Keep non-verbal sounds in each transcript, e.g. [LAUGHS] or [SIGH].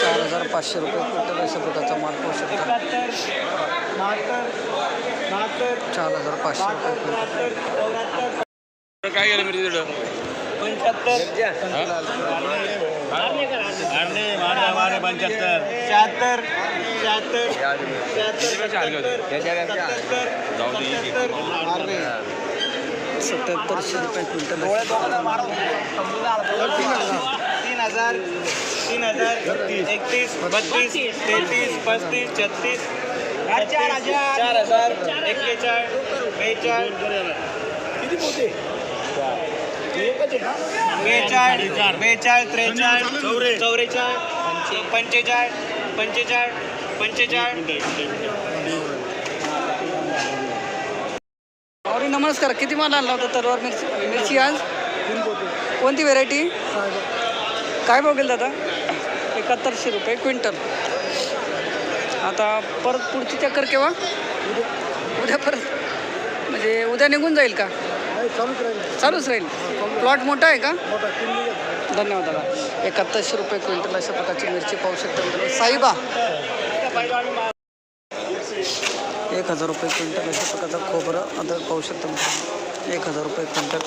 चार हजार पाचशे रुपये क्विंटल अशा प्रकारचा माल पाहू शकता. चार हजार पाचशे रुपये काय गेलं मिरची तिथं पंच्याहत्तर शहात्तर शहात्तर सत्याहत्तरशे रुपये क्विंटल हजार तीन हजार एकतीस बत्तीस तेहतीस पस्तीस छत्तीस चार हजार. चार हजार एक्केचाळीस बेचाळीस बेचाळीस बेचाळीस त्रेचाळीस चौवेचाळीस पंचेचाळीस पंचेचाळीस पंचेचाळीस. अरे नमस्कार. किती माल आणला होता तरवार मिरची मिरची आज? कोणती व्हेरायटी काय बघेल दादा? एकाहत्तरशे रुपये क्विंटल. आता परत पुढची चक्कर केव्हा? उद्या परत. म्हणजे उद्या निघून जाईल का? चालूच राहील. प्लॉट मोठा आहे का? धन्यवाद दादा. एकाहत्तरशे रुपये क्विंटल अशा प्रकारची मिरची पाहू शकता. साईबा. एक हजार रुपये क्विंटल अशा प्रकारचा खोबरं अद्रक पाहू शकता. एक हजार रुपये क्विंटल.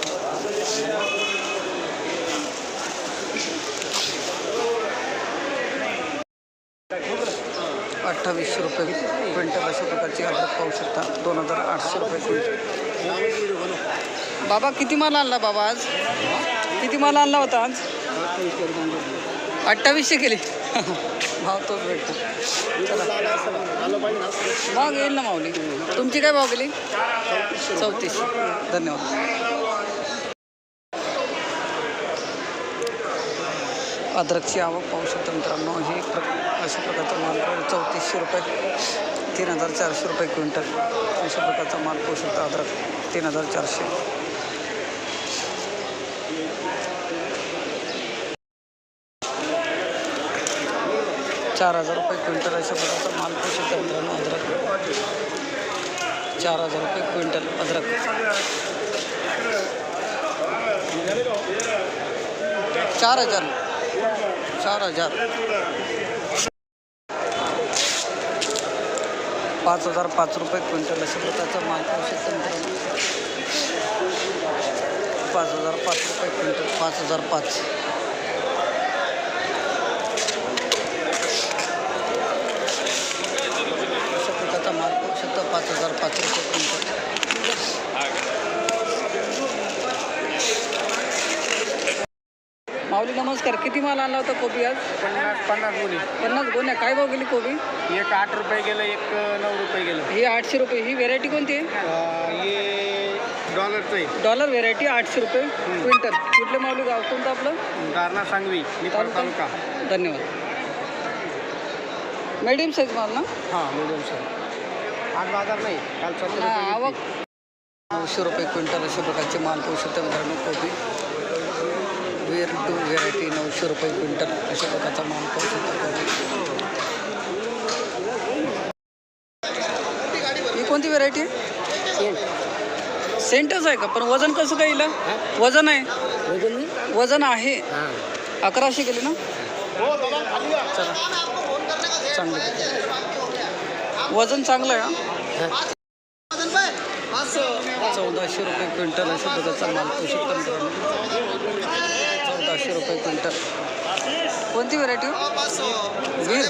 अठ्ठावीसशे रुपये क्विंटल अशा प्रकारची अद्रक पाहू शकता. दोन हजार आठशे रुपये क्विंटल. बाबा किती माल आणला बाबा आज? किती माल आणला होता आज? अठ्ठावीसशे केले भाव तोच भेटतो. चला. मग येईल ना माऊली? तुमची काय भाव गेली? चौतीस धन्यवाद. अद्रकची आवक पाहू शकता मित्रांनो. ही प्र अशा प्रकारचा माल चौतीसशे रुपये तीन हजार चारशे रुपये क्विंटल. अशा प्रकारचा माल पाहू शकता अद्रक. तीन हजार चारशे. चार हजार रुपये क्विंटल अशा प्रकारचा माल पाहू शकता मित्रांनो अद्रक. चार हजार रुपये क्विंटल अद्रक. चार हजार. चार हजार. पाच हजार पाच रुपये क्विंटल अशा प्रकारचा माल पाहू तंत्र पाच हजार पाच रुपये क्विंटल. पाच हजार पाच. अशा प्रकारचा माल पाच हजार पाच रुपये क्विंटल. माऊली नमस्कार. किती माल आणला होता कोबी आज? पन्नास पन्नास मुली पन्नास गोण्या. काय भाव गेली कोबी? एक आठ रुपये गेलं एक नऊ रुपये गेलं. ही आठशे रुपये. ही व्हेरायटी कोणती आहे? अं, हे डॉलरचं आहे. डॉलर व्हेरायटी आठशे रुपये. क्विंटल. कुठले माऊली गाव? कोणतं आपलं? दारणा सांगवी तालुका. धन्यवाद. मीडियम साईज माल ना? हां मिडियम सर आज बाजार नाही. काल सत्तर रुपये आवक. नऊशे रुपये क्विंटल अशा प्रकारचे माल पाहू शकता मित्रांनो कोबी. वेर टू व्हेरायटी नऊशे रुपये क्विंटल अशा प्रकारचा माल पाहू शकता ही कोणती व्हेरायटी आहे? सेंटच आहे का? पण वजन कसं काय येईल वजन आहे. वजन आहे. अकराशे गेले ना? चला. चांगलं वजन चांगलं आहे हा? चौदाशे रुपये क्विंटल अशा प्रकारचा माल पाहू पाचशे रुपये क्विंटल. कोणती व्हरायटी वीर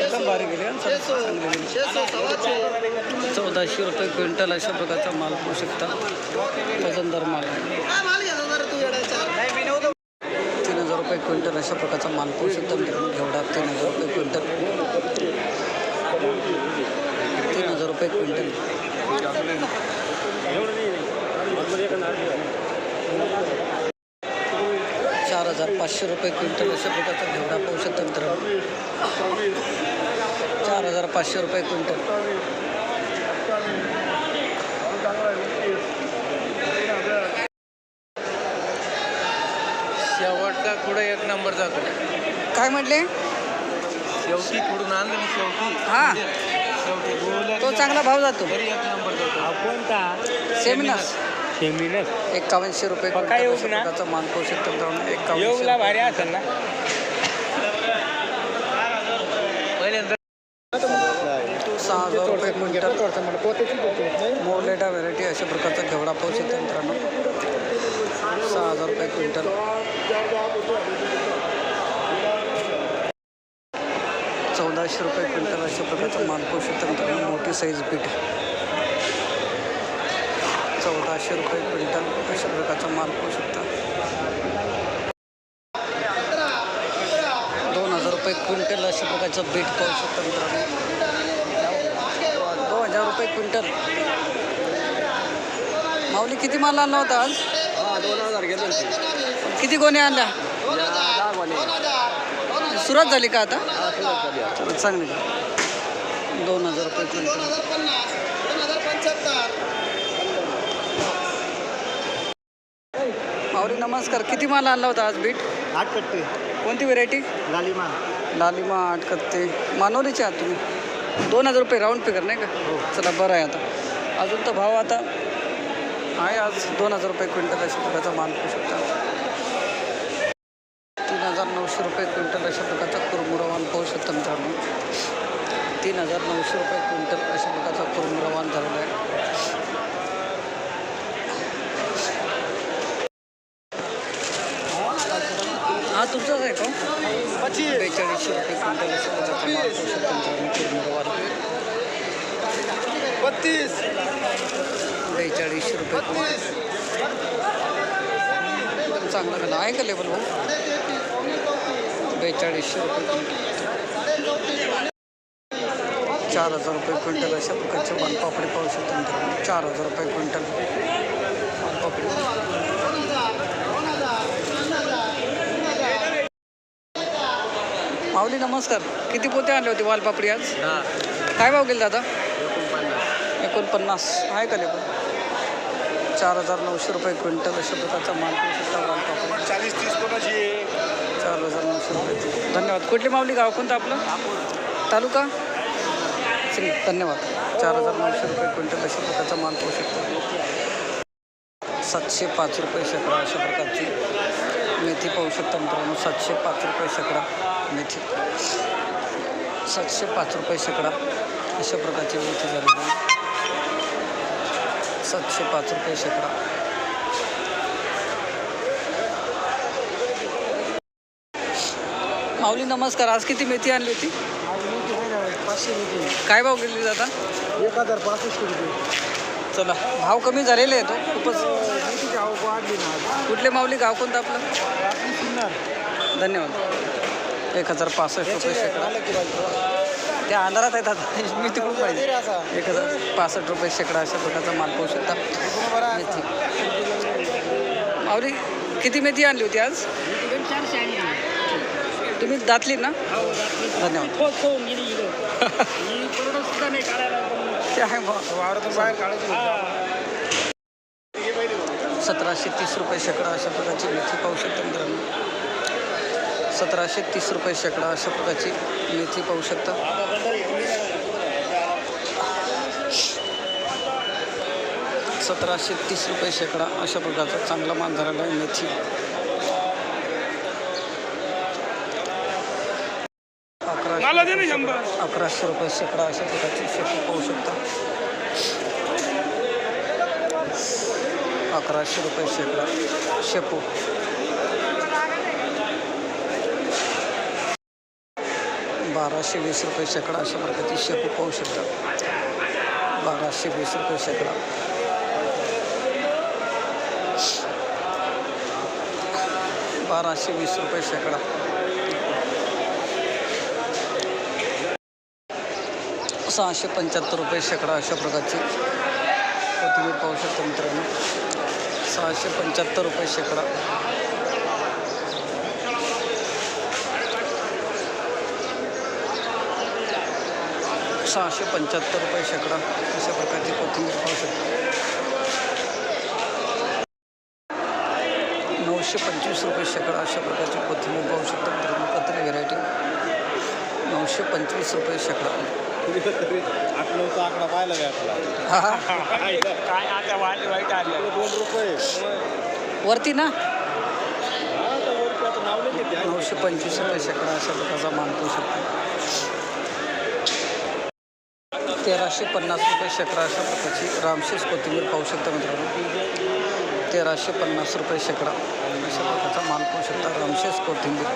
एकदम गेली चौदाशे रुपये क्विंटल अशा प्रकारचा माल होऊ शकता. वजनदार माल. तीन हजार रुपये क्विंटल अशा प्रकारचा माल पाहू शकता. मित्रांनो घेवडा तीन हजार रुपये क्विंटल. तीन हजार रुपये क्विंटल चार हजार पाचशे रुपये क्विंटल अशा प्रकारचा घेवडा पाहू शकता मित्रांनो. चार हजार पाचशे रुपये क्विंटल. शेवटचा पुढे एक नंबर जातो. काय म्हटले? शेवटी पुढून आणलं शेवटी. हां. शेवटी गोल तो चांगला भाव जातो. एक नंबर जातो. कोणता? सेमिनास. शेमीनच. एक्कावनशे रुपये क्विंटल येऊ अशा ना? एक्कावनशे येऊला रुपये भारी असेल ना. पहिल्यांदा सहा हजार रुपये क्विंटल. मोरलेटा व्हेरायटी अशा प्रकारचा घेवडा पाहू शकता मित्रांनो. सहा हजार रुपये क्विंटल. चौदाशे रुपये क्विंटल अशा प्रकारचा माल पाहू शकता मित्रांनो मोठी साईज बीट चौदाशे रुपये क्विंटल अशा प्रकारचा माल पाहू शकता. दोन हजार रुपये क्विंटल अशा प्रकारचं बीट पाहू शकता मित्रांनो. दोन हजार रुपये क्विंटल. माऊली किती माल आणला होता आज? दोन हजार गेले किती गोण्या आणल्या? सुरुवात झाली का आता? चांगली. दोन हजार रुपये क्विंटल. माऊली नमस्कार. किती माल आणला होता आज बीट? आठ कट्टे. कोणती व्हेरायटी लालिमा लालिमा आठ कत्ते मानवलीचे आहात तुम्ही? दोन हजार रुपये राऊंड फिगर नाही का? चला बरं आहे आता. अजून तर भाव आता आहे आज दोन हजार रुपये क्विंटल अशा प्रकारचा माल पाहू शकता. तीन हजार नऊशे रुपये क्विंटल अशा प्रकारचा कुरमुरा माल पाहू शकता मित्रांनो. तीन हजार नऊशे रुपये क्विंटल अशा प्रकारचा कुरमुरा माल झालेला आहे हा तुमचाच आहे का बेचाळीसशे रुपये क्विंटल अशा प्रकारचा माल पाहू शकता बत्तीस बेचाळीसशे रुपये क्विंटल चांगला झाला आहे का लेवल भाऊ बेचाळीसशे रुपये क्विंटल चार हजार रुपये क्विंटल अशा प्रकारचे वालपापडी पाहू शकतो चार हजार रुपये क्विंटल वालपापडी माऊली नमस्कार. किती पोते आणले होते वालपापडी आज? काय भाव गेले दादा? एकोणपन्नास. आहे का लेबल चार हजार नऊशे रुपये क्विंटल अशा प्रकारचा माल पाहू शकता वालपापडी चाळीस तीस कोणाची चार हजार नऊशे रुपये. धन्यवाद. कुठली माऊली गाव? कोणतं आपलं? तालुका? श्री धन्यवाद. चार हजार नऊशे रुपये क्विंटल अशा प्रकारचा माल पाहू शकतो. सातशे पाच रुपये शेकडा अशा प्रकारची मेथी पाहू शकता मित्रांनो. सातशे पाच रुपये शेकडा मेथी. सातशे पाच रुपये शेकडा अशा प्रकारची मेथी झालेली आहे. सातशे पाच रुपये शेकडा. माऊली नमस्कार. आज किती मेथी आणली होती? पाचशे काय भाव गेली जाता एक हजार पासष्ट रुपये. चला भाव कमी झालेले आहे तो खूपच वाढली कुठले माऊली गाव कोणतं आपलं? धन्यवाद. एक हजार पासष्ट रुपये शेकडा. त्या अंधारात आहेत आता. मी तिकडून पाहिजे. एक हजार पासष्ट रुपये शेकडा अशा प्रकारचा माल पाहू शकता. मेथी. माऊली किती मेथी आणली होती आज? तुम्ही दातली ना? धन्यवाद. [LAUGHS] ते आहे सतराशे तीस रुपये शेकडा अशा प्रकारची मेथी पाहू शकता मित्रांनो. सतराशे तीस रुपये शेकडा अशा प्रकारची मेथी पाहू शकता. सतराशे तीस रुपये शेकडा अशा प्रकारचा चांगला माल झालेला आहे मेथी अकराशे अकराशे रुपये शेकडा अशा प्रकारची शेती पाहू शकता. अकराशे रुपये शेकडा शेपू. बाराशे वीस रुपये शेकडा अशा प्रकारची शेपू पाहू शकता. बाराशे वीस रुपये शेकडा. बाराशे वीस रुपये शेकडा. सहाशे पंच्याहत्तर रुपये शेकडा अशा प्रकारची कोथिंबीर पाहू शकता मित्रांनो. सहाशे पंच्याहत्तर रुपये शेकडा. सहाशे पंच्याहत्तर रुपये शेकडा. अशा प्रकारची कोथिंबीर पाहू शकता. नऊशे पंचवीस रुपये शेकडा अशा प्रकारची कोथिंबीर पाहू शकता. मित्रांनो पत्री व्हेरायटी नऊशे पंचवीस रुपये शेकडा. आठ नऊचा आकडा पाहिला काय आपला काय आता वाईट वाईट आलं दोन रुपये वरती ना? नऊशे पंचवीस रुपये शेकडा अशा प्रकारचा मान पाहू शकतो. तेराशे पन्नास रुपये शेकडा अशा प्रकारची रामशेष कोथिंबीर पाहू शकता मित्रांनो. तेराशे पन्नास रुपये शेकडा अशा प्रकारचा मान पाहू शकता रामशेष कोथिंबीर.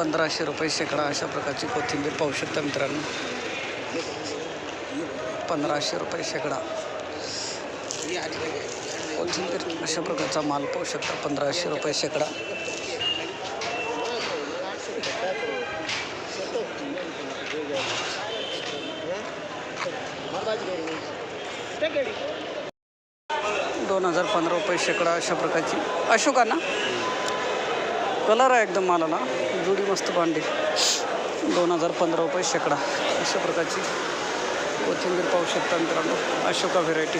पंधराशे रुपये शेकडा अशा प्रकारची कोथिंबीर पाहू शकता मित्रांनो. पंधराशे रुपये शेकडा. कोथिंबीर अशा प्रकारचा माल पाहू शकता पंधराशे रुपये शेकडा. दोन हजार पंधरा रुपये शेकडा अशा प्रकारची. अशोका ना कलर आहे एकदम मालाला. जुडी मस्त भांडी. दोन हजार पंधरा रुपये शेकडा. अशा प्रकारची कोथिंबीर पाहू शकता मित्रांनो. अशोका व्हेरायटी